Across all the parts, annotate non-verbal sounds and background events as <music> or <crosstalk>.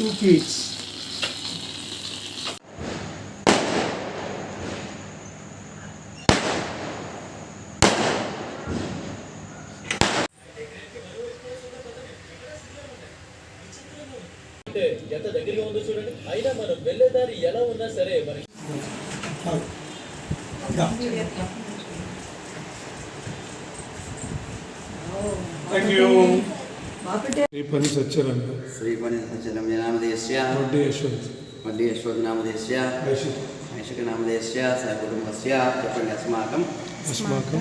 two kids. అంటే ఎంత దగ్గరగా ఉందో చూడండి అయినా మనం వెళ్ళేదారి ఎలా ఉన్నా సరే మనకి Thank you. సత్యరంగ శ్రీపణి సత్యరమ్యనామధేయస్య వడ్డీ యశ్వంత్ వడ్డీ యశ్వతనామధేయస్య ఐషిత్ ఐషకనామధేయస్య సహ కుటుంబస్య చెప్పండి అస్మాకం. అస్మాకం.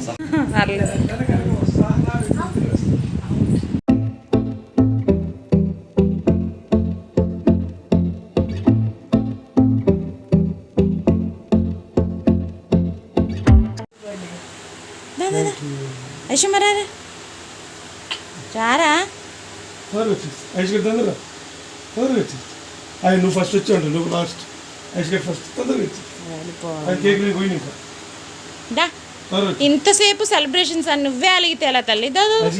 యశమరా రారా? తొందరగా వచ్చేసి ఐష్ తొందరగా. తొందరగా వచ్చేసి. అది నువ్వు ఫస్ట్ వచ్చి ఉంటావు నువ్వు లాస్ట్ ఐష్ గట్ ఫస్ట్ తొందరగా వచ్చి అది కేక్ నేను పోయి ఇంకా. ఇంతసేపు సెలబ్రేషన్స్ అని నువ్వే అలిగితే ఎలా తల్లి?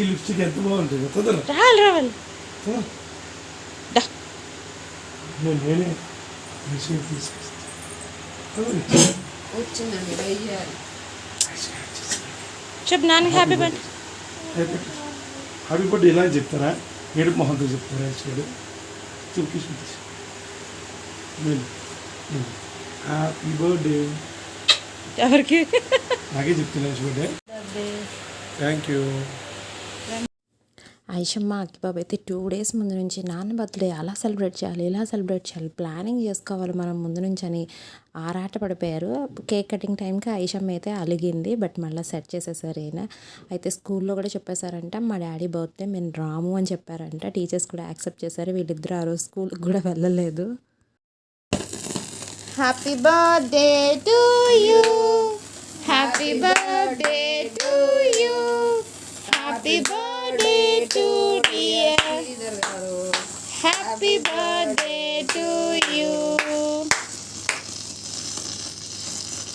లిప్స్టిక్ ఎంత బాగుంటుంది తొందరగా. రావాలి రావాలి. నేను నేనే ఐష్ గట్ తీసుకొస్తాను తొందరగా వచ్చి. వచ్చిందండి వెయ్యాలి. చెప్పు నాన్నకి హ్యాపీ బర్త్డే. హ్యాపీ బర్త్డే ఇలా చెప్తారా? ఏడుపు మొహంతో చెప్తారా యాక్చువల్లీ చూపించి హ్యాపీ బర్త్డే ఎవరికి? నాకే చెప్తున్నా birthday thank you Aishamma Akkibabu అయితే టూ డేస్ ముందు నుంచి నాన్న బర్త్డే అలా సెలబ్రేట్ చేయాలి ఇలా సెలబ్రేట్ చేయాలి ప్లానింగ్ చేసుకోవాలి మనం ముందు నుంచి అని ఆరాట పడిపోయారు. కేక్ కటింగ్ టైంకి ఐషమ్మ అయితే అలిగింది బట్ మళ్ళీ సెట్ చేసేసారు ఈయన. అయితే స్కూల్లో కూడా చెప్పేశారంట మా డాడీ బర్త్డే మేము రాము అని చెప్పారంట. టీచర్స్ కూడా యాక్సెప్ట్ చేశారు వీళ్ళిద్దరు ఆ రోజు స్కూల్కి కూడా వెళ్ళలేదు. Happy birthday to you happy birthday to you happy birthday to dear happy birthday to you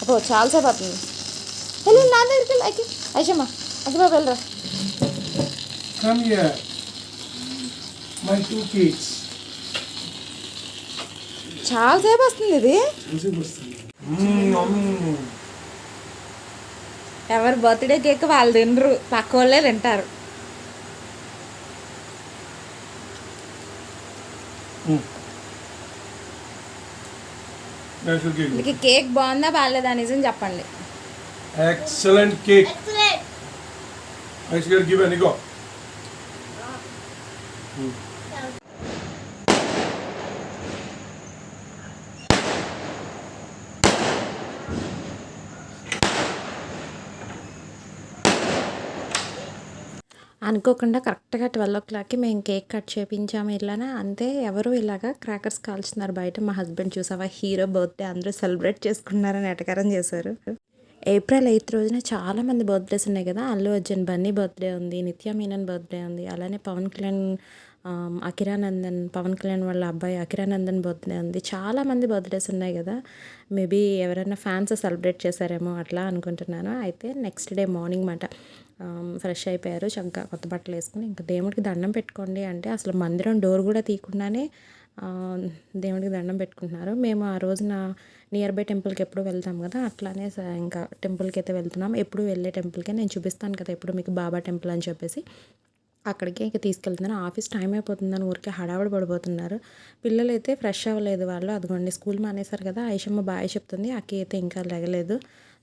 అబ్బో చాలాసేపు అవుతుంది. వెళ్ళి నా దగ్గరికి వెళ్ళి. అక్కి ఐషమ్మ అక్కిబాబు వెళ్ళరా? Come here. My two kids. చాలాసేపు వస్తుంది ఇది. ఎవరి బర్త్డే కేక్ వాళ్ళు తినరు. పక్క వాళ్ళే తింటారు. మీకు కేక్ బాగుందా బాగాలేదా నిజం చెప్పండి Excellent cake. I should give an go. అనుకోకుండా కరెక్ట్గా ట్వెల్వ్ ఓ క్లాక్కి మేము కేక్ కట్ చేపించాము ఇలానే. అంతే ఎవరు ఇలాగా క్రాకర్స్ కాల్చున్నారు బయట. మా హస్బెండ్ చూసావా? హీరో బర్త్డే అందరూ సెలబ్రేట్ చేసుకున్నారని ఎటకారం చేశారు. ఏప్రిల్ ఎయిత్ రోజున చాలా మంది బర్త్డేస్ ఉన్నాయి కదా. అల్లు అర్జున్ బన్నీ బర్త్డే ఉంది నిత్య మీనన్ బర్త్డే ఉంది అలానే పవన్ కళ్యాణ్ అఖిరానందన్ అకిరానందన్ పవన్ కళ్యాణ్ వాళ్ళ అబ్బాయి అకిరానందన్ బర్త్డే ఉంది. చాలా మంది బర్త్డేస్ ఉన్నాయి కదా. మేబీ ఎవరైనా ఫ్యాన్స్ సెలబ్రేట్ చేశారేమో అట్లా అనుకుంటున్నాను. అయితే నెక్స్ట్ డే మార్నింగ్ మాట. ఫ్రెష్ అయిపోయారు. చక్కగా కొత్త బట్టలు వేసుకుని ఇంకా దేవుడికి దండం పెట్టుకోండి అంటే అసలు మందిరం డోర్ కూడా తీయకుండానే దేవుడికి దండం పెట్టుకుంటున్నారు. మేము ఆ రోజున నియర్ బై టెంపుల్కి ఎప్పుడు వెళ్తాం కదా అట్లానే ఇంకా టెంపుల్కి అయితే వెళ్తున్నాం. ఎప్పుడు వెళ్ళే టెంపుల్కే నేను చూపిస్తాను కదా ఎప్పుడు మీకు బాబా టెంపుల్ అని చెప్పేసి. అక్కడికి ఇక తీసుకెళ్తున్నారు. ఆఫీస్ టైం అయిపోతుందని ఊరికే హడావుడి పడిపోతున్నారు. పిల్లలు అయితే ఫ్రెష్ అవ్వలేదు వాళ్ళు. అదిగోండి స్కూల్ మానేశారు కదా ఐషమ్మ బాయ్ చెప్తుంది అక్కి అయితే ఇంకా లెగలేదు.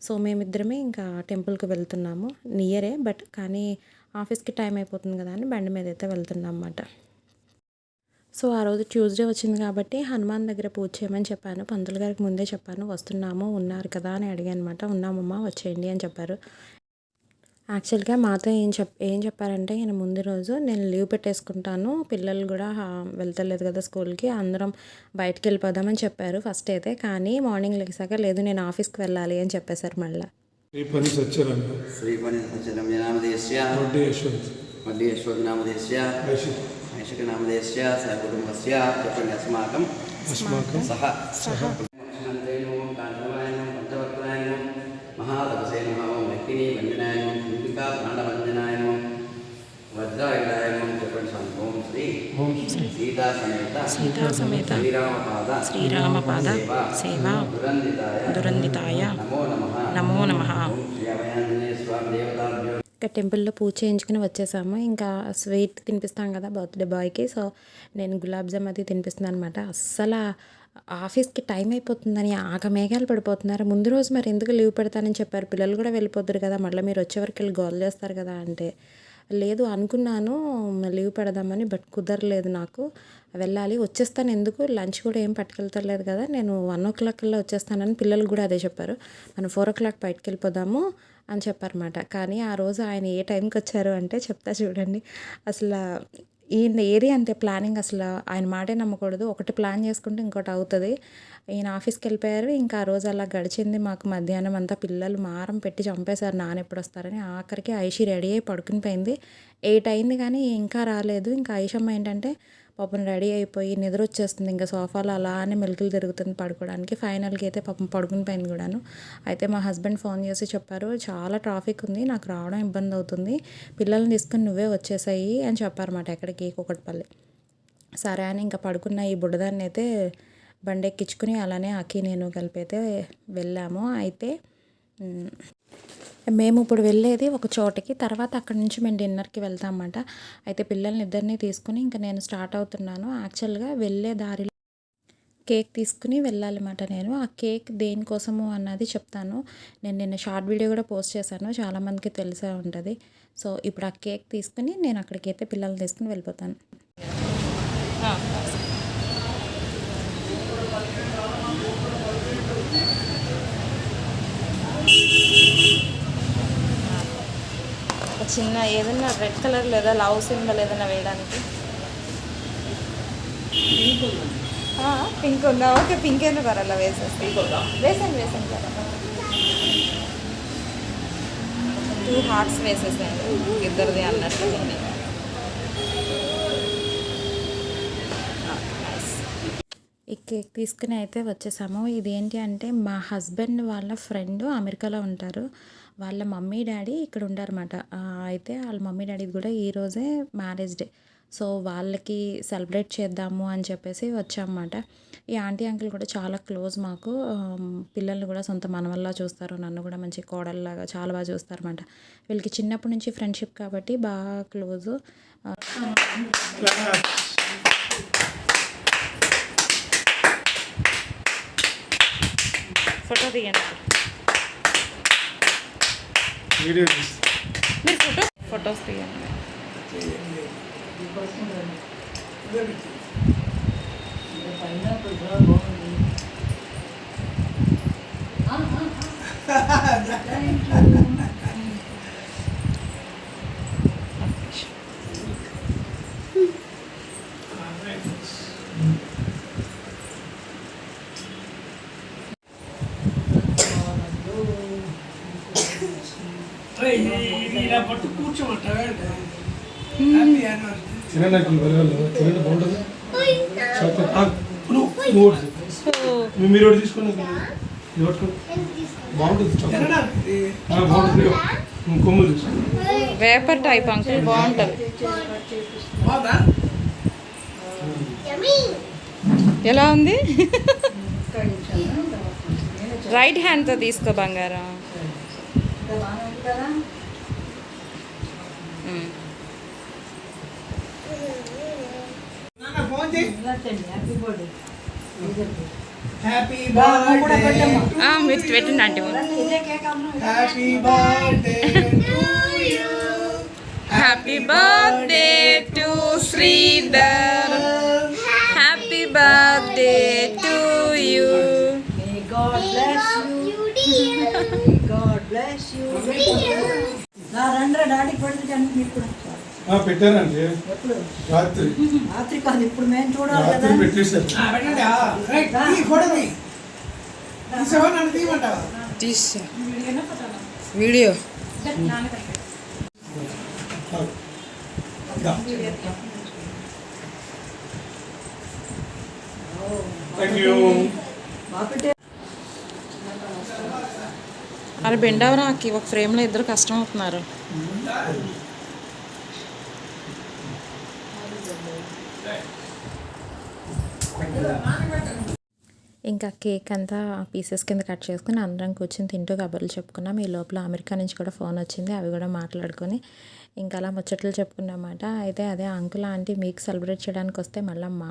సో మేమిద్దరమే ఇంకా టెంపుల్కి వెళ్తున్నాము. నియరే బట్ కానీ ఆఫీస్కి టైం అయిపోతుంది కదా అని బండి మీద అయితే వెళ్తున్నాం అన్నమాట సో ఆ రోజు ట్యూస్డే వచ్చింది కాబట్టి హనుమాన్ దగ్గర పూజ చేయమని చెప్పాను. పంతులు గారికి ముందే చెప్పాను వస్తున్నాము ఉన్నారు కదా అని అడిగాను అనమాట ఉన్నామమ్మా వచ్చేయండి అని చెప్పారు. యాక్చువల్గా మాతో ఏం చెప్ ఏం చెప్పారంటే ఈయన ముందు రోజు నేను లీవ్ పెట్టేసుకుంటాను పిల్లలు కూడా వెళ్తలేదు కదా స్కూల్కి అందరం బయటికి వెళ్ళిపోదామని చెప్పారు ఫస్ట్ అయితే కానీ మార్నింగ్ లెగిసాక లేదు నేను ఆఫీస్కి వెళ్ళాలి అని చెప్పేశారు మళ్ళీ. వడ్డీ యశ్వంత్ వడ్డీ యశ్వతనామధేయస్య ఐషిత్ ఐషకనామధేయస్య సహ కుటుంబస్య చెప్పండి అస్మాకం. అస్మాకం. సహ. మంత్రేణోం సీతా సమేత శ్రీరామపాద సేవ దురందితాయ నమో నమః. ఇంకా టెంపుల్లో పూజ చేయించుకుని వచ్చేసాము. ఇంకా స్వీట్ తినిపిస్తాం కదా బర్త్డే బాయ్కి. సో నేను గులాబ్ జామ్ అది తినిపిస్తున్నాను అనమాట అస్సలు ఆఫీస్కి టైం అయిపోతుందని ఆగ మేఘాలు పడిపోతున్నారు. ముందు రోజు మరి ఎందుకు లీవ్ పెడతానని చెప్పారు. పిల్లలు కూడా వెళ్ళిపోతారు కదా. మళ్ళీ మీరు వచ్చే వరకు వెళ్ళి గోల్ చేస్తారు కదా అంటే. లేదు అనుకున్నాను లీవ్ పెడదామని బట్ కుదరలేదు నాకు. వెళ్ళాలి వచ్చేస్తాను ఎందుకు? లంచ్ కూడా ఏం పట్టుకెళ్తలేదు కదా నేను వన్ ఓ క్లాక్ కల్లా వచ్చేస్తానని పిల్లలు కూడా అదే చెప్పారు. మనం ఫోర్ ఓ క్లాక్ బయటకు వెళ్ళిపోదాము అని చెప్పారన్నమాట. కానీ ఆ రోజు ఆయన ఏ టైంకి వచ్చారు అంటే చెప్తా చూడండి. అసలు ఈయన ఏది అంతే ప్లానింగ్ అసలు. ఆయన మాటే నమ్మకూడదు. ఒకటి ప్లాన్ చేసుకుంటే ఇంకోటి అవుతుంది. ఈయన ఆఫీస్కి వెళ్ళిపోయారు. ఇంకా ఆ రోజు అలా గడిచింది. మాకు మధ్యాహ్నం అంతా పిల్లలు మారం పెట్టి చంపేశారు. నాన్న ఎప్పుడు వస్తారని ఆఖరికి ఐషి రెడీ అయ్యి పడుకుని పోయింది. ఎయిట్ అయింది కానీ ఇంకా రాలేదు. ఇంకా ఐషమ్మ ఏంటంటే పాపం రెడీ అయిపోయి నిద్ర వచ్చేస్తుంది ఇంకా సోఫాలో అలానే మెలుకులు తిరుగుతుంది పడుకోవడానికి. ఫైనల్కి అయితే పాపం పడుకుని పోయింది కూడాను. అయితే మా హస్బెండ్ ఫోన్ చేసి చెప్పారు చాలా ట్రాఫిక్ ఉంది నాకు రావడం ఇబ్బంది అవుతుంది. పిల్లల్ని తీసుకుని నువ్వే వచ్చేసాయి అని చెప్పారన్నమాట ఎక్కడికి కుకట్పల్లి. సరే అని ఇంకా పడుకున్న ఈ బుడ్డదాన్ని అయితే బండి ఎక్కించుకుని అలానే అక్కి నేను కలిపి అయితే వెళ్ళాము. అయితే మేము ఇప్పుడు వెళ్ళేది ఒక చోటకి తర్వాత అక్కడి నుంచి మేము డిన్నర్కి వెళ్తామన్నమాట. అయితే పిల్లల్ని ఇద్దరిని తీసుకుని ఇంకా నేను స్టార్ట్ అవుతున్నాను. యాక్చువల్గా వెళ్ళే దారిలో కేక్ తీసుకుని వెళ్ళాలన్నమాట నేను. ఆ కేక్ దేనికోసము అన్నది చెప్తాను. నేను నిన్న షార్ట్ వీడియో కూడా పోస్ట్ చేశాను. చాలామందికి తెలిసే ఉంటుంది. సో ఇప్పుడు ఆ కేక్ తీసుకుని నేను అక్కడికి అయితే పిల్లల్ని తీసుకుని వెళ్ళిపోతాను. చిన్న ఏదైనా రెడ్ కలర్ లేదా లవ్ సింబల్ ఏదైనా వేయడానికి? పింక్ ఉందా? ఓకే పింక్ ఎందుకు అలా వేసేసి. వేసాను వేసాను టూ హార్ట్స్ వేసేసాను ఇద్దరిది అన్నట్టు. Nice. ఈ కేక్ తీసుకుని అయితే వచ్చేసాము. ఇదేంటి అంటే మా హస్బెండ్ వాళ్ళ ఫ్రెండ్ అమెరికాలో ఉంటారు. వాళ్ళ మమ్మీ డాడీ ఇక్కడ ఉండారన్నమాట అయితే వాళ్ళ మమ్మీ డాడీది కూడా ఈరోజే మ్యారేజ్ డే. సో వాళ్ళకి సెలబ్రేట్ చేద్దాము అని చెప్పేసి వచ్చామన్నమాట. ఈ ఆంటీ అంకుల్ కూడా చాలా క్లోజ్ మాకు. పిల్లల్ని కూడా సొంత మనవల్లా చూస్తారు. నన్ను కూడా మంచి కోడల్లాగా చాలా బాగా చూస్తారన్నమాట. వీళ్ళకి చిన్నప్పటి నుంచి ఫ్రెండ్షిప్ కాబట్టి బాగా క్లోజు. ఫోటో తీయండి. వీడియో తీసి మీరు ఫోటో ఫొటోస్ తీయండి ఇలా తినండి బాగుంటుంది. చాక్లెట్ నువ్వు తీ. మీరు ఒకటి తీసుకోండి బాగుంటుంది బాగుంటుంది. కొమ్ములు వేపర్ టైప్ అంకుల్ బాగుంటుంది. ఎలా ఉంది? రైట్ హ్యాండ్తో తీసుకో బంగారం మ్మ్. హ్యాపీ బర్త్డే ఆ, మీరు పెట్టండి aunty happy birthday happy birthday to Sridhar happy birthday to you God bless you. God bless you. నా రండ్రా డాడీ పడుతుంది మీరు కూడా పెట్టారండి. రాత్రి. రాత్రి కాదు ఇప్పుడు మేము చూడాలి కదా. రాత్రి పెట్టేశారు తీసా వీడియో అరే బెండవరాకి ఒక ఫ్రేమ్లో ఇద్దరు కష్టం అవుతున్నారు. ఇంకా కేక్ అంతా పీసెస్ కింద కట్ చేసుకుని అందరం కూర్చొని తింటూ కబుర్లు చెప్పుకున్నాం. ఈ లోపల అమెరికా నుంచి కూడా ఫోన్ వచ్చింది. అవి కూడా మాట్లాడుకొని ఇంకా అలా ముచ్చట్లు చెప్పుకున్నమాట. అయితే అదే అంకుల్ ఆంటీ మీకు సెలబ్రేట్ చేయడానికి వస్తే మళ్ళీ మా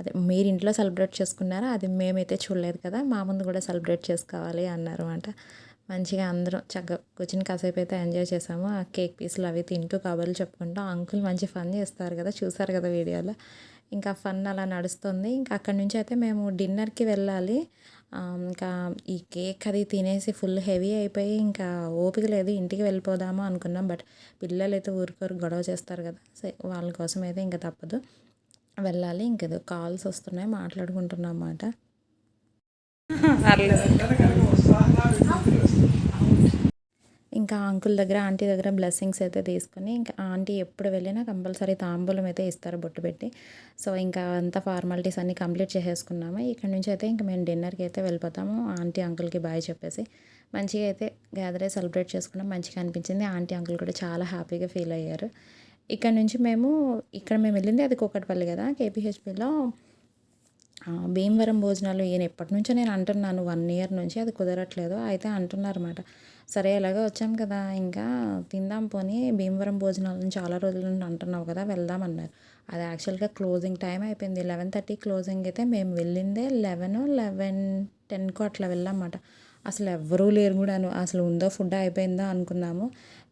అదే మీరు ఇంట్లో సెలబ్రేట్ చేసుకున్నారా? అది మేమైతే చూడలేదు కదా మా ముందు కూడా సెలబ్రేట్ చేసుకోవాలి అన్నారు అనమాట మంచిగా అందరం చక్కగా కూర్చుని కాసేపు అయితే ఎంజాయ్ చేసాము. ఆ కేక్ పీసులు అవి తింటూ కబుర్లు చెప్పుకుంటూ అంకుల్ మంచి ఫన్ చేస్తారు కదా చూసారు కదా వీడియోలో. ఇంకా ఫన్ అలా నడుస్తుంది. ఇంకా అక్కడి నుంచి అయితే మేము డిన్నర్కి వెళ్ళాలి. ఇంకా ఈ కేక్ అది తినేసి ఫుల్ హెవీ అయిపోయి ఇంకా ఓపిక లేదు ఇంటికి వెళ్ళిపోదాము అనుకున్నాం. బట్ పిల్లలు అయితే ఊరికొరు గొడవ చేస్తారు కదా. సో వాళ్ళ కోసం అయితే ఇంకా తప్పదు. వెళ్ళాలి. ఇంకేదో కాల్స్ వస్తున్నాయి మాట్లాడుకుంటున్నాం అన్నమాట. <laughs> ఇంకా అంకుల్ దగ్గర ఆంటీ దగ్గర బ్లెస్సింగ్స్ అయితే తీసుకొని ఇంకా ఆంటీ ఎప్పుడు వెళ్ళినా కంపల్సరీ తాంబూలం అయితే ఇస్తారు బొట్టు పెట్టి. సో ఇంకా అంత ఫార్మాలిటీస్ అన్నీ కంప్లీట్ చేసేసుకున్నాము. ఇక్కడ నుంచి అయితే ఇంకా మేము డిన్నర్కి అయితే వెళ్ళిపోతాము. ఆంటీ అంకుల్కి బాయ్ చెప్పేసి మంచిగా అయితే గ్యాదర్ అయ్యి సెలబ్రేట్ చేసుకున్నాం. మంచిగా అనిపించింది. ఆంటీ అంకుల్ కూడా చాలా హ్యాపీగా ఫీల్ అయ్యారు. ఇక్కడ నుంచి మేము ఇక్కడ మేము వెళ్ళింది అది కూకట్పల్లి కదా కేపీహెచ్పిలో భీమవరం భోజనాలు ఈయన ఎప్పటి నుంచో నేను అంటున్నాను వన్ ఇయర్ నుంచి అది కుదరట్లేదు అయితే అంటున్నారన్నమాట. సరే ఎలాగో వచ్చాం కదా ఇంకా తిందాం పోనీ భీమవరం భోజనాలను చాలా రోజుల నుండి అంటున్నావు కదా వెళ్దాం అన్నారు. అది యాక్చువల్గా క్లోజింగ్ టైం అయిపోయింది లెవెన్ థర్టీ క్లోజింగ్ అయితే మేము వెళ్ళిందే లెవెన్ లెవెన్ టెన్కో అట్లా వెళ్ళామన్నమాట. అసలు ఎవ్వరూ లేరు కూడాను అసలు ఉందో ఫుడ్ అయిపోయిందా అనుకున్నాము.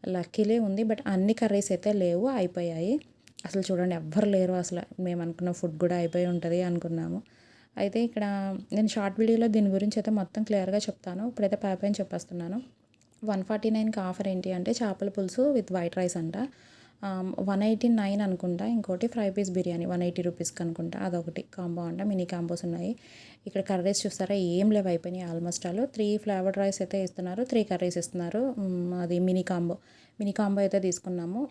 లక్కీలే ఉంది బట్ అన్ని కర్రీస్ అయితే లేవు అయిపోయాయి. అసలు చూడండి ఎవ్వరు లేరు అసలు. మేము అనుకున్న ఫుడ్ కూడా అయిపోయి ఉంటుంది అనుకున్నాము. అయితే ఇక్కడ నేను షార్ట్ వీడియోలో దీని గురించి అయితే మొత్తం క్లియర్గా చెప్తాను. ఇప్పుడైతే పైపైన చెప్పేస్తున్నాను. వన్ ఫార్టీ నైన్కి ఆఫర్ ఏంటి అంటే చేపల పులుసు విత్ వైట్ రైస్ అంట. వన్ ఎయిటీ నైన్ అనుకుంటా. ఇంకోటి fry piece biryani one eighty రూపీస్కి అనుకుంటా. అదొకటి కాంబో అంట మినీ కాంబోస్ ఉన్నాయి. ఇక్కడ కర్రీస్ చూస్తారా ఏం లేవు అయిపోయినాయి almost all. Three flavoured rice అయితే ఇస్తున్నారు త్రీ కర్రీస్ ఇస్తున్నారు. అది మినీ కాంబో. మినీ కాంబో అయితే తీసుకున్నాము.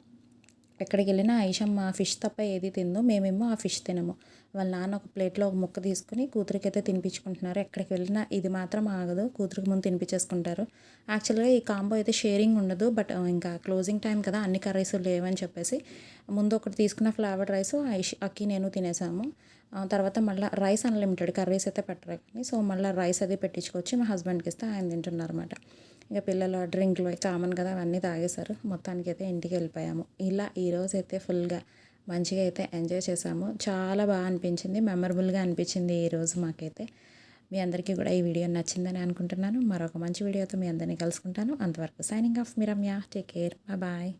ఎక్కడికి వెళ్ళినా ఐషమ్మ ఫిష్ తప్ప ఏది తిందో మేమేమో ఆ ఫిష్ తినము. వాళ్ళ నాన్న ఒక ప్లేట్లో ఒక ముక్క తీసుకుని కూతురికి అయితే తినిపించుకుంటున్నారు. ఎక్కడికి వెళ్ళినా ఇది మాత్రం ఆగదు కూతురికి ముందు తినిపించేసుకుంటారు. యాక్చువల్గా ఈ కాంబో అయితే షేరింగ్ ఉండదు బట్ ఇంకా క్లోజింగ్ టైం కదా అన్ని కర్రీస్ లేవని చెప్పేసి ముందు ఒకటి తీసుకున్న ఫ్లేవర్డ్ రైస్ ఐష్ అక్కి నేను తినేసాము. తర్వాత మళ్ళీ రైస్ అన్లిమిటెడ్ కర్రీస్ అయితే పెట్టరు. కానీ సో మళ్ళీ రైస్ అది పెట్టించుకొచ్చి మా హస్బెండ్కి ఇస్తే ఆయన తింటున్నారు అనమాట ఇంకా పిల్లలు డ్రింక్లు కామన్ కదా అవన్నీ తాగేశారు. మొత్తానికి అయితే ఇంటికి వెళ్ళిపోయాము. ఇలా ఈరోజు అయితే ఫుల్గా మంచిగా అయితే ఎంజాయ్ చేసాము చాలా బాగా అనిపించింది మెమరబుల్గా అనిపించింది ఈరోజు మాకైతే. మీ అందరికీ కూడా ఈ వీడియో నచ్చిందని అనుకుంటున్నాను. మరొక మంచి వీడియోతో మీ అందరినీ కలుసుకుంటాను. అంతవరకు సైనింగ్ ఆఫ్ మీ రమ్య. Take care. బాయ్.